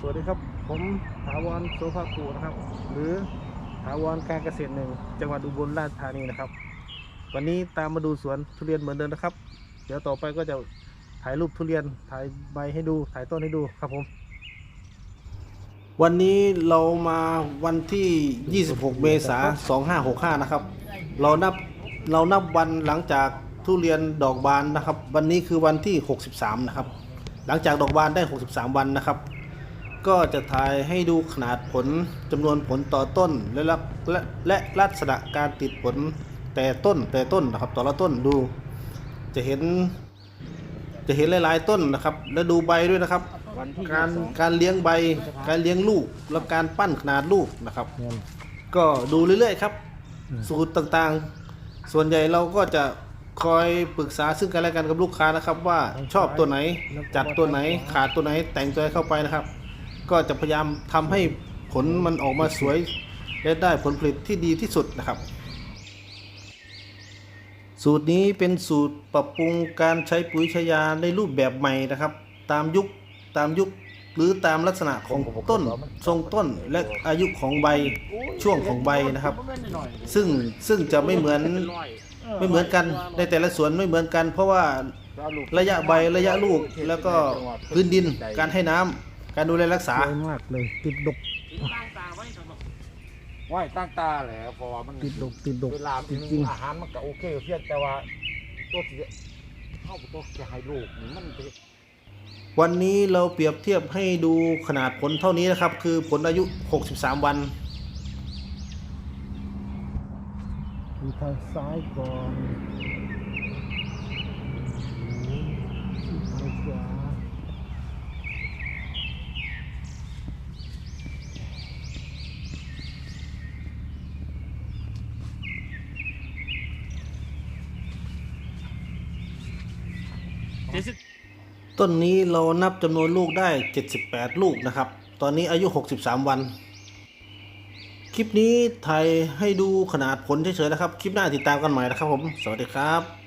สวัสดีครับ ผมถาวรโสภากูนะครับ หรือถาวรการเกษตรหนึ่งจังหวัดอุบลราชธานีนะครับ วันนี้ตามมาดูสวนทุเรียนเหมือนเดิมนะครับ เดี๋ยวต่อไปก็จะถ่ายรูปทุเรียนถ่ายใบให้ดูถ่ายต้นให้ดูครับผม วันนี้เรามาวันที่ 26 เมษายน2565 นะครับ เรานับเรานับวันหลังจากทุเรียนดอกบานนะครับ วันนี้คือวันที่ 63 นะครับ หลังจากดอกบานได้ 63 วันนะครับ ก็จะถ่ายให้ดูขนาดผลจำนวนผลต่อต้นและลักและและลักษณะการติดผลแต่ต้นแต่ต้นนะครับต่อละต้นดู จะเห็น จะเห็นหลายๆต้นนะครับ และดูใบด้วยนะครับวันที่การยี่สิบสองการเลี้ยงใบ การเลี้ยงลูกและการปั้นขนาดลูกนะครับ ก็ดูเรื่อยๆครับ สูตรต่างๆ ส่วนใหญ่เราก็จะคอยปรึกษาซึ่งกันและกันกับลูกค้านะครับ ว่าชอบตัวไหนจัดตัวไหนขาดตัวไหนแต่งตัวไหนเข้าไปนะครับ ก็จะพยายามทำให้ผลมันออกมาสวย และได้ผลผลิตที่ดีที่สุดนะครับ สูตรนี้เป็นสูตรปรับปรุงการใช้ปุ๋ยชยาในรูปแบบใหม่นะครับ ตามยุคตามยุคหรือตามลักษณะของต้นทรงต้นและอายุของใบช่วงของใบนะครับ ซึ่งซึ่งจะไม่เหมือนไม่เหมือนกันในแต่ละสวนไม่เหมือนกัน เพราะว่าระยะใบระยะลูกแล้วก็พื้นดินการให้น้ำ การดูแลรักษา สวยมากเลย ติดดกไหวตั้งตาแหละเพราะว่ามันติดดกติดดกเวลาจกินริงอาหารมันก็โอเคเพียงแต่ว่าตัวที่เข้าตัวจะให้ลูกนี่มันเป็นวันนี้เราเปรียบเทียบให้ดูขนาดผลเท่านี้นะครับ คือผลอายุ 63 วัน ๆดูทางซ้ายก่อนทางขวา ต้นนี้เรานับจำนวนลูกได้ 78 ลูกนะครับ ตอนนี้อายุ 63 วัน คลิปนี้ถ่ายให้ดูขนาดผลเฉยๆนะครับ คลิปหน้าติดตามกันใหม่นะครับผม สวัสดีครับ